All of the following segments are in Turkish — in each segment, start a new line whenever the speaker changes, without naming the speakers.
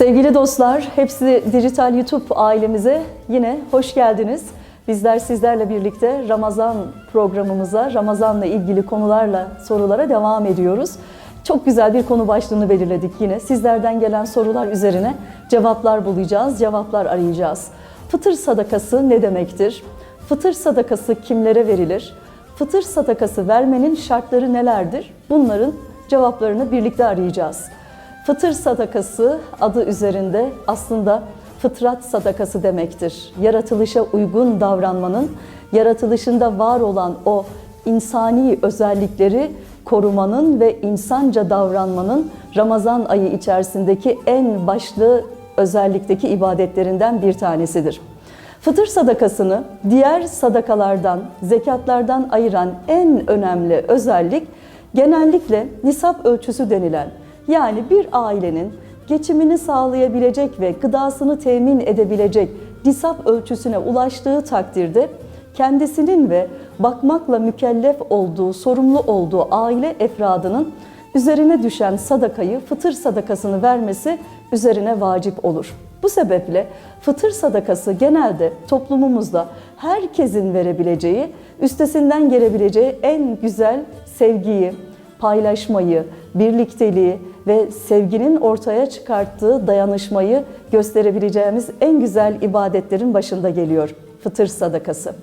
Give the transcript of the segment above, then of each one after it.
Sevgili dostlar, hepsi Dijital YouTube ailemize yine hoş geldiniz. Bizler sizlerle birlikte Ramazan programımıza, Ramazan'la ilgili konularla, sorulara devam ediyoruz. Çok güzel bir konu başlığını belirledik yine. Sizlerden gelen sorular üzerine cevaplar bulacağız, cevaplar arayacağız. Fıtır sadakası ne demektir? Fıtır sadakası kimlere verilir? Fıtır sadakası vermenin şartları nelerdir? Bunların cevaplarını birlikte arayacağız. Fıtır sadakası adı üzerinde aslında fıtrat sadakası demektir. Yaratılışa uygun davranmanın, yaratılışında var olan o insani özellikleri korumanın ve insanca davranmanın Ramazan ayı içerisindeki en başlı özellikteki ibadetlerinden bir tanesidir. Fıtır sadakasını diğer sadakalardan, zekatlardan ayıran en önemli özellik genellikle nisap ölçüsü denilen yani bir ailenin geçimini sağlayabilecek ve gıdasını temin edebilecek nisap ölçüsüne ulaştığı takdirde kendisinin ve bakmakla mükellef olduğu, sorumlu olduğu aile efradının üzerine düşen sadakayı, fıtır sadakasını vermesi üzerine vacip olur. Bu sebeple fıtır sadakası genelde toplumumuzda herkesin verebileceği, üstesinden gelebileceği en güzel sevgiyi, paylaşmayı, birlikteliği ve sevginin ortaya çıkarttığı dayanışmayı gösterebileceğimiz en güzel ibadetlerin başında geliyor fıtır sadakası.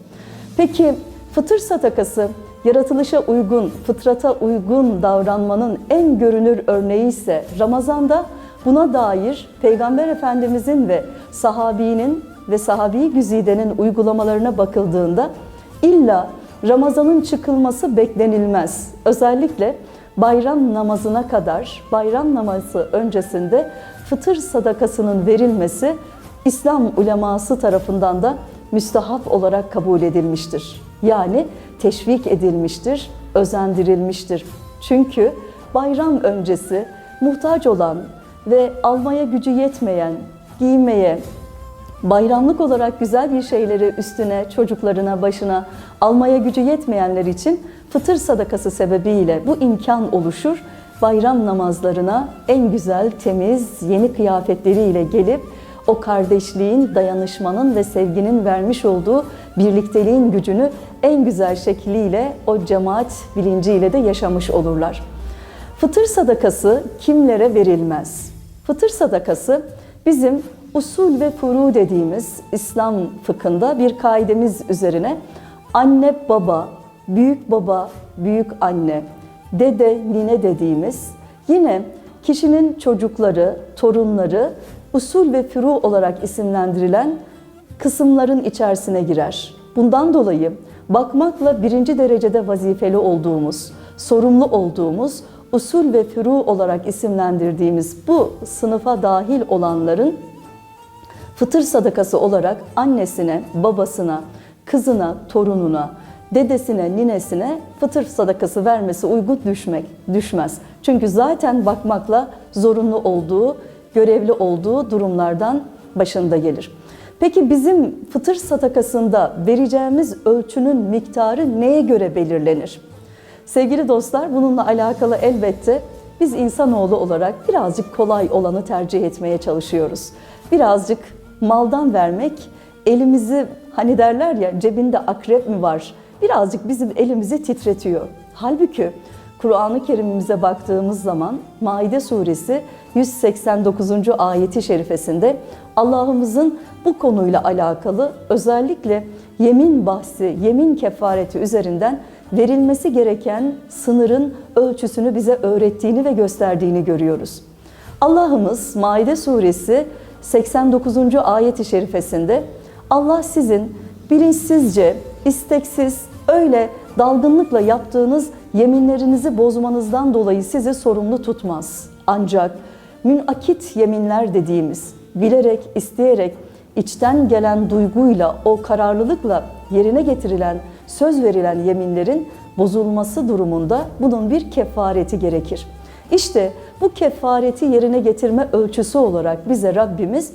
Peki fıtır sadakası yaratılışa uygun, fıtrata uygun davranmanın en görünür örneği ise Ramazan'da buna dair Peygamber Efendimizin ve sahabinin ve sahabi güzidenin uygulamalarına bakıldığında illa Ramazan'ın çıkılması beklenilmez. Özellikle bayram namazına kadar, bayram namazı öncesinde fıtır sadakasının verilmesi İslam uleması tarafından da müstahap olarak kabul edilmiştir. Yani teşvik edilmiştir, özendirilmiştir. Çünkü bayram öncesi muhtaç olan ve almaya gücü yetmeyen, giymeye, bayramlık olarak güzel bir şeyleri üstüne, çocuklarına, başına almaya gücü yetmeyenler için fıtır sadakası sebebiyle bu imkan oluşur. Bayram namazlarına en güzel, temiz, yeni kıyafetleriyle gelip o kardeşliğin, dayanışmanın ve sevginin vermiş olduğu birlikteliğin gücünü en güzel şekliyle o cemaat bilinciyle de yaşamış olurlar. Fıtır sadakası kimlere verilmez? Fıtır sadakası bizim usul ve furu dediğimiz İslam fıkhında bir kaidemiz üzerine anne baba, büyük baba, büyük anne, dede, nine dediğimiz yine kişinin çocukları, torunları usul ve furu olarak isimlendirilen kısımların içerisine girer. Bundan dolayı bakmakla birinci derecede vazifeli olduğumuz, sorumlu olduğumuz usul ve furu olarak isimlendirdiğimiz bu sınıfa dahil olanların fıtır sadakası olarak annesine, babasına, kızına, torununa, dedesine, ninesine fıtır sadakası vermesi uygun düşmek düşmez. Çünkü zaten bakmakla zorunlu olduğu, görevli olduğu durumlardan başında gelir. Peki bizim fıtır sadakasında vereceğimiz ölçünün miktarı neye göre belirlenir? Sevgili dostlar bununla alakalı elbette biz insanoğlu olarak birazcık kolay olanı tercih etmeye çalışıyoruz. Birazcık maldan vermek elimizi hani derler ya cebinde akrep mi var? Birazcık bizim elimizi titretiyor. Halbuki Kur'an-ı Kerim'imize baktığımız zaman Maide suresi 189. ayeti şerifesinde Allah'ımızın bu konuyla alakalı özellikle yemin bahsi, yemin kefareti üzerinden verilmesi gereken sınırın ölçüsünü bize öğrettiğini ve gösterdiğini görüyoruz. Allah'ımız Maide suresi 89. ayet-i şerifesinde Allah sizin bilinçsizce, isteksiz, öyle dalgınlıkla yaptığınız yeminlerinizi bozmanızdan dolayı sizi sorumlu tutmaz. Ancak münakit yeminler dediğimiz, bilerek, isteyerek, içten gelen duyguyla, o kararlılıkla yerine getirilen, söz verilen yeminlerin bozulması durumunda bunun bir kefareti gerekir. İşte bu kefareti yerine getirme ölçüsü olarak bize Rabbimiz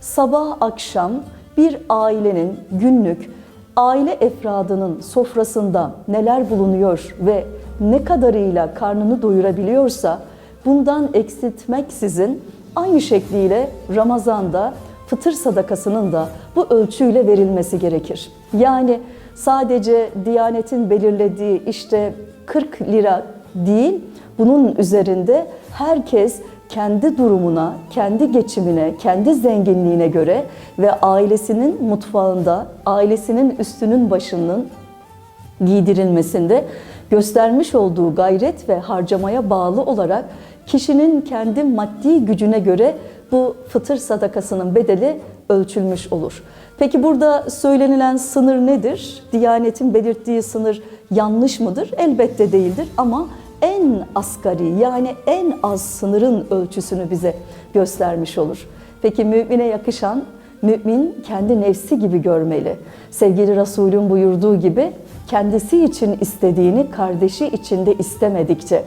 sabah akşam bir ailenin günlük aile efradının sofrasında neler bulunuyor ve ne kadarıyla karnını doyurabiliyorsa bundan eksiltmeksizin aynı şekliyle Ramazan'da fıtır sadakasının da bu ölçüyle verilmesi gerekir. Yani sadece Diyanet'in belirlediği işte 40 lira değil, bunun üzerinde herkes kendi durumuna, kendi geçimine, kendi zenginliğine göre ve ailesinin mutfağında, ailesinin üstünün başının giydirilmesinde göstermiş olduğu gayret ve harcamaya bağlı olarak kişinin kendi maddi gücüne göre bu fıtır sadakasının bedeli ölçülmüş olur. Peki burada söylenilen sınır nedir? Diyanetin belirttiği sınır yanlış mıdır? Elbette değildir ama en asgari yani en az sınırın ölçüsünü bize göstermiş olur. Peki mümine yakışan mümin kendi nefsi gibi görmeli. Sevgili Resulün buyurduğu gibi kendisi için istediğini kardeşi için de istemedikçe,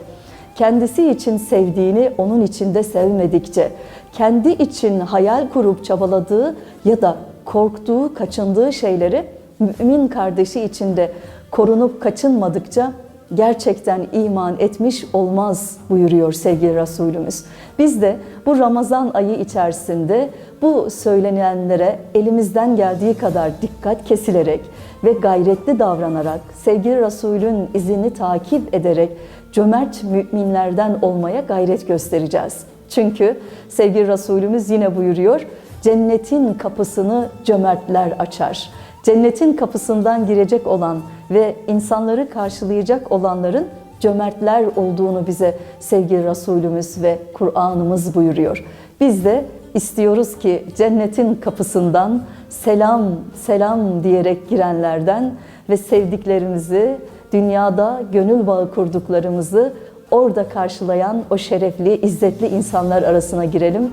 kendisi için sevdiğini onun için de sevmedikçe, kendi için hayal kurup çabaladığı ya da korktuğu, kaçındığı şeyleri mümin kardeşi için de korunup kaçınmadıkça gerçekten iman etmiş olmaz buyuruyor sevgili Resulümüz. Biz de bu Ramazan ayı içerisinde bu söylenenlere elimizden geldiği kadar dikkat kesilerek ve gayretli davranarak, sevgili Resulün izini takip ederek cömert müminlerden olmaya gayret göstereceğiz. Çünkü sevgili Resulümüz yine buyuruyor, cennetin kapısını cömertler açar. Cennetin kapısından girecek olan ve insanları karşılayacak olanların cömertler olduğunu bize sevgili Resulümüz ve Kur'an'ımız buyuruyor. Biz de istiyoruz ki cennetin kapısından selam selam diyerek girenlerden ve sevdiklerimizi dünyada gönül bağı kurduklarımızı orada karşılayan o şerefli, izzetli insanlar arasına girelim.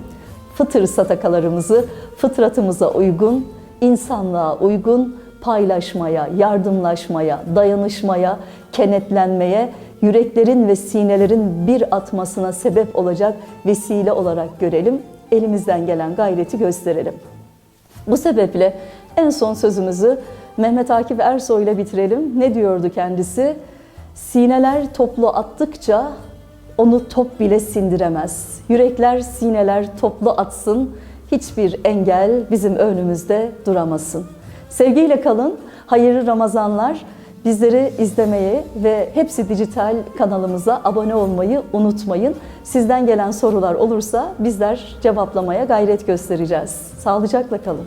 Fıtır satakalarımızı fıtratımıza uygun, insanlığa uygun paylaşmaya, yardımlaşmaya, dayanışmaya, kenetlenmeye, yüreklerin ve sinelerin bir atmasına sebep olacak vesile olarak görelim. Elimizden gelen gayreti gösterelim. Bu sebeple en son sözümüzü Mehmet Akif Ersoy ile bitirelim. Ne diyordu kendisi? Sineler toplu attıkça onu top bile sindiremez. Yürekler, sineler toplu atsın, hiçbir engel bizim önümüzde duramasın. Sevgiyle kalın, hayırlı Ramazanlar. Bizleri izlemeyi ve Hepsi Dijital kanalımıza abone olmayı unutmayın. Sizden gelen sorular olursa bizler cevaplamaya gayret göstereceğiz. Sağlıcakla kalın.